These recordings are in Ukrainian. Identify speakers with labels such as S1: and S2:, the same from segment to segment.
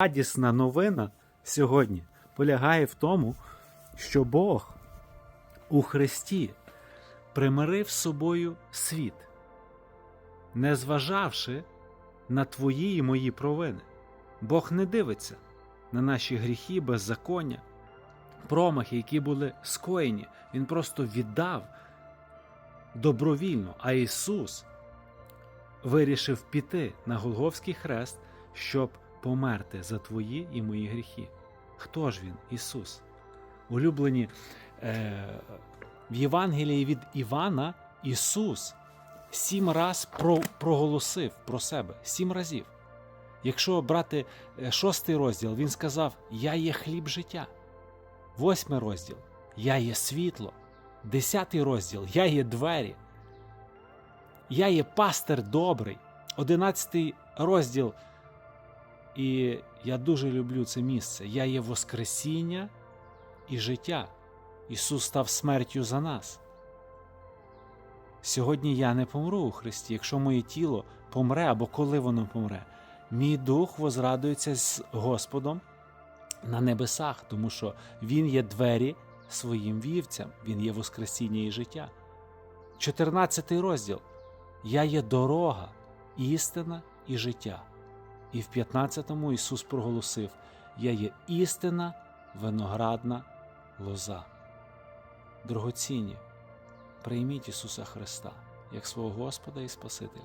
S1: радісна новина сьогодні полягає в тому, що Бог у Христі примирив з собою світ, не зважавши на твої і мої провини. Бог не дивиться на наші гріхи, беззаконня, промахи, які були скоєні. Він просто віддав добровільно, а Ісус вирішив піти на Голговський хрест, щоб померти за твої і мої гріхи. Хто ж він? Ісус. Улюблені е, в Євангелії від Івана Ісус сім раз про, проголосив про себе, сім разів. Якщо брати е, шостий розділ, він сказав: Я є хліб життя. Восьмий розділ Я є світло. Десятий розділ Я є двері. Я є пастир добрий. Одинадцятий розділ. І я дуже люблю це місце. Я є Воскресіння і життя. Ісус став смертю за нас. Сьогодні я не помру у Христі, якщо моє тіло помре або коли воно помре. Мій дух возрадується з Господом на небесах, тому що Він є двері своїм вівцям, Він є Воскресіння і життя. 14 розділ. Я є дорога, істина і життя. І в 15-му Ісус проголосив: Я є істина, виноградна лоза. Дорогоцінні, прийміть Ісуса Христа як свого Господа і Спасителя.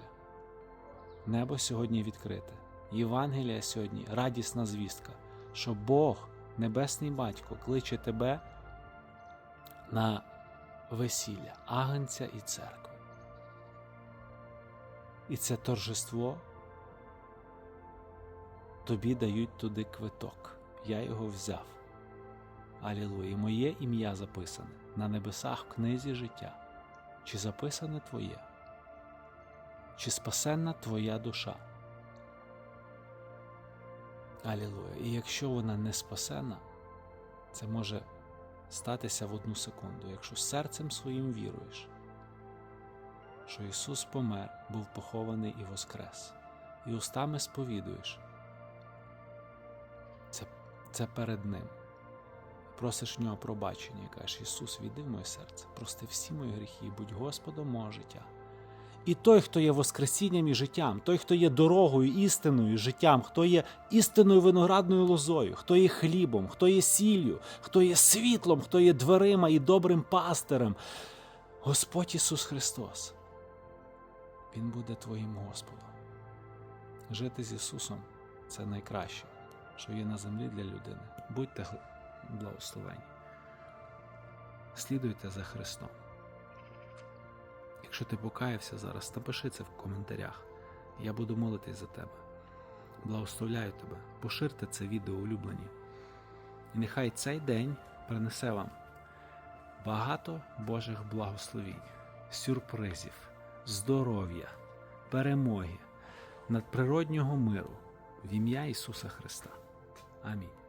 S1: Небо сьогодні відкрите. Євангелія сьогодні радісна звістка, що Бог, Небесний Батько, кличе тебе на весілля, агнця і церкви. І це торжество тобі дають туди квиток. Я його взяв. Алілуя. І моє ім'я записане на небесах в книзі життя. Чи записане твоє? Чи спасенна твоя душа? Алілуя. І якщо вона не спасена, це може статися в одну секунду, якщо серцем своїм віруєш, що Ісус помер, був похований і воскрес, і устами сповідуєш. Це, перед Ним. Просиш нього пробачення і кажеш, Ісус, війди в моє серце, прости всі мої гріхи, і будь Господом мого життя. І той, хто є Воскресінням і життям, той, хто є дорогою, істиною, життям, хто є істинною виноградною лозою, хто є хлібом, хто є сіллю, хто є світлом, хто є дверима і добрим пастирем, Господь Ісус Христос. Він буде твоїм Господом. Жити з Ісусом це найкраще, що є на землі для людини. Будьте благословені. Слідуйте за Христом. Якщо ти покаявся зараз, напиши це в коментарях. Я буду молитись за тебе. Благословляю тебе. Поширте це відео улюблені. І нехай цей день принесе вам багато Божих благословінь, сюрпризів, здоров'я, перемоги, надприроднього миру в ім'я Ісуса Христа. 아멘.